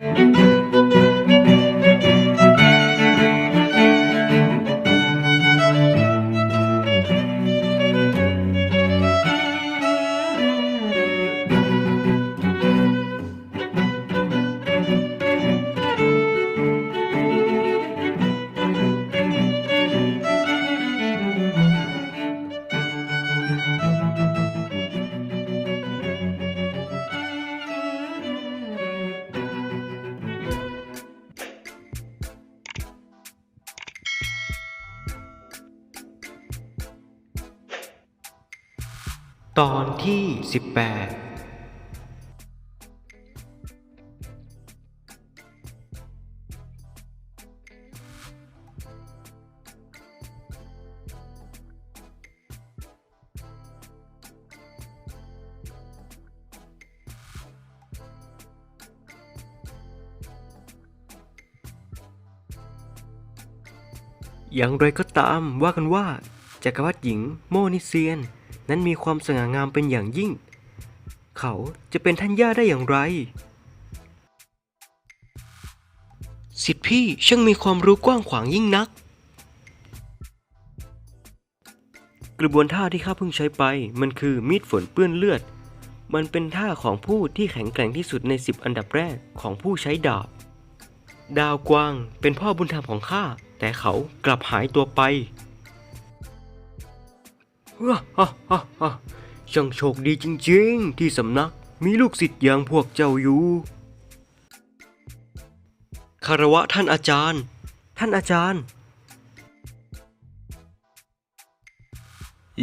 Música ตอนที่ 18 อย่างไรก็ตามว่ากันว่าจักรวรรดิหญิงโมนิเซียน นั้นมีความสง่างามเป็นอย่างยิ่ง เขาจะเป็นท่านย่าได้อย่างไร สิทธิพี่ช่างมีความรู้กว้างขวางยิ่งนัก กระบวนท่าที่ข้าเพิ่งใช้ไป มันคือมีดฝนเปื้อนเลือด มันเป็นท่าของผู้ที่แข็งแกร่งที่สุดในสิบอันดับแรกของผู้ใช้ดาบ ดาวกวางเป็นพ่อบุญธรรมของข้าแต่เขากลับหายตัวไป ฮ่าฮ่าฮ่าช่างโชคดีจริงๆ ที่สำนักมีลูกศิษย์อย่างพวกเจ้าอยู่คารวะท่านอาจารย์ ท่านอาจารย์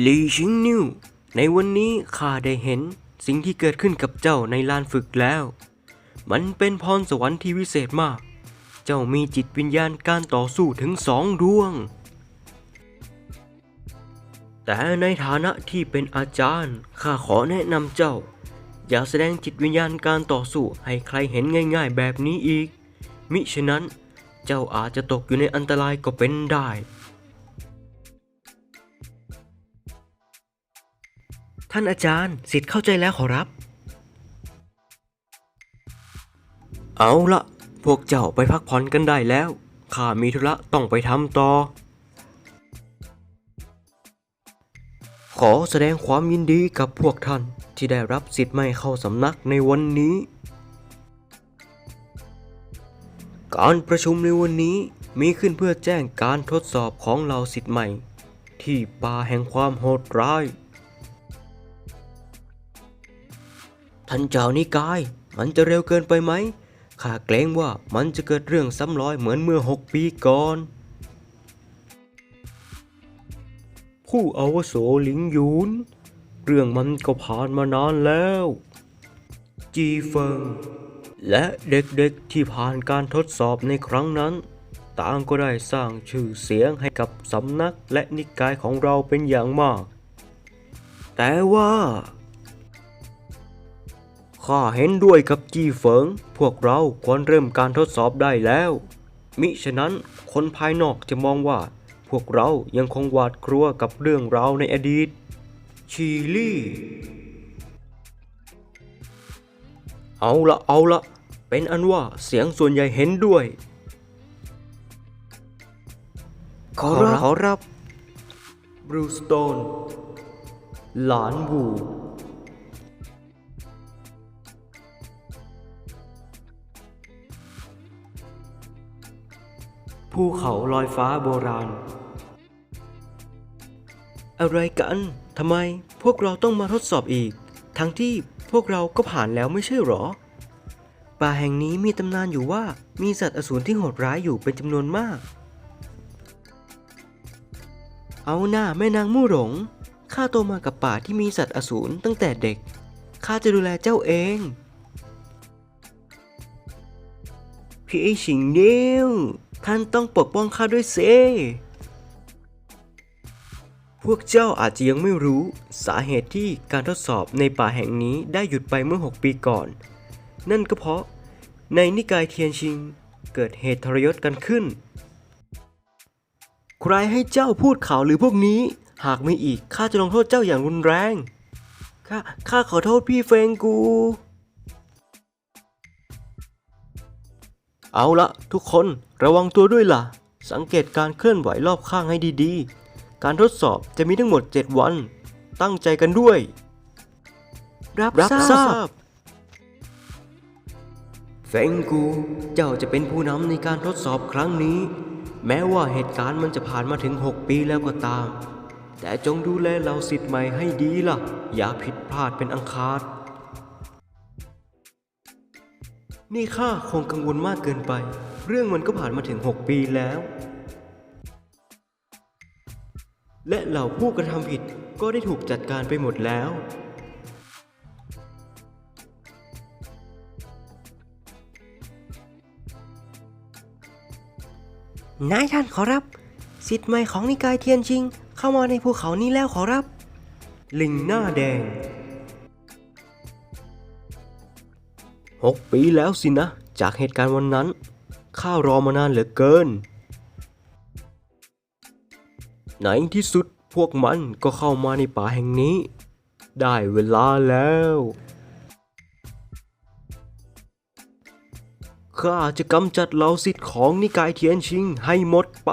ลีชิงนิวในวันนี้ข้าได้เห็นสิ่งที่เกิดขึ้นกับเจ้าในลานฝึกแล้ว มันเป็นพรสวรรค์ที่วิเศษมาก เจ้ามีจิตวิญญาณการต่อสู้ถึงสองดวง แต่ในฐานะที่เป็นอาจารย์ข้าขอแนะนำเจ้า อย่าแสดงจิตวิญญาณการต่อสู้ให้ใครเห็นง่าย ๆ แบบนี้อีก มิฉะนั้นเจ้าอาจจะตกอยู่ในอันตรายก็เป็นได้ ท่านอาจารย์สิทธิ์เข้าใจแล้วขอรับ เอาละพวกเจ้าไปพักผ่อนกันได้แล้วข้ามีธุระต้องไปทำต่อ ขอแสดงความยินดีกับพวกท่านที่ได้รับสิทธิ์ใหม่เข้าสำนักในวันนี้ การประชุมในวันนี้มีขึ้นเพื่อแจ้งการทดสอบของเหล่าสิทธิ์ใหม่ ที่ป่าแห่งความโหดร้าย ท่านเจ้านิกาย มันจะเร็วเกินไปไหมข้าเกรงว่ามันจะเกิดเรื่องซ้ำรอยเหมือนเมื่อหกปีก่อน ผู้อาวุโสหลิงหยูน เรื่องมันก็ผ่านมานานแล้ว จีเฟิง และเด็กๆที่ผ่านการทดสอบในครั้งนั้น ต่างก็ได้สร้างชื่อเสียงให้กับสำนักและนิกายของเราเป็นอย่างมาก แต่ว่าข้าเห็นด้วยกับจีเฟิง พวกเราควรเริ่มการทดสอบได้แล้ว มิฉะนั้นคนภายนอกจะมองว่า พวกเรายังคงหวาดกลัวกับเรื่องราวในอดีตชีลี่ เอาละเอาละเป็นอันว่าเสียงส่วนใหญ่เห็นด้วย ขอรับขอรับบรูสโตน หลานวูภูเขาลอยฟ้าโบราณ อะไรกันทำไมพวกเราต้องมาทดสอบอีก ทั้งที่พวกเราก็ผ่านแล้วไม่ใช่หรอ ป่าแห่งนี้มีตำนานอยู่ว่ามีสัตว์อสูรที่โหดร้ายอยู่เป็นจำนวนมาก เอาหน้าแม่นางมู่หลงข้าโตมากับป่าที่มีสัตว์อสูรตั้งแต่เด็กข้าจะดูแลเจ้าเอง พี่ชิงเนียวท่านต้องปกป้องข้าด้วยเซ พวกเจ้าอาจจะยังไม่รู้ สาเหตุที่การทดสอบในป่าแห่งนี้ได้หยุดไปเมื่อ 6 ปีก่อน นั่นก็เพราะในนิกายเทียนชิงเกิดเหตุทรยศกันขึ้น ใครให้เจ้าพูดข่าวหรือพวกนี้ หากไม่อีกข้าจะลงโทษเจ้าอย่างรุนแรง ข้าข้าขอโทษพี่เฟงกู เอาละทุกคนระวังตัวด้วยล่ะ สังเกตการเคลื่อนไหวรอบข้างให้ดีๆ การทดสอบจะมีทั้งหมด 7 วัน ตั้งใจกันด้วยรับทราบเฟงกูเจ้าจะเป็นผู้นำในการทดสอบครั้งนี้ แม้ว่าเหตุการณ์มันจะผ่านมาถึง 6 ปีแล้วก็ตาม แต่จงดูแลเราสิทธิ์ใหม่ให้ดีล่ะ อย่าผิดพลาดเป็นอังคารนี่ข้าคงกังวลมากเกินไป เรื่องมันก็ผ่านมาถึง 6 ปีแล้ว และเหล่าผู้กระทำผิดก็ได้ถูกจัดการไปหมดแล้ว นายท่านขอรับ สิทธิ์ใหม่ของนิกายเทียนชิง เข้ามาในภูเขานี้แล้วขอรับ ลิงหน้าแดงหกปีแล้วสินะ จากเหตุการณ์วันนั้น ข้ารอมานานเหลือเกิน ในที่สุดพวกมันก็เข้ามาในป่าแห่งนี้ ได้เวลาแล้วข้าจะกำจัดเหล่าสิทธิ์ของนิกายเทียนชิงให้หมดไป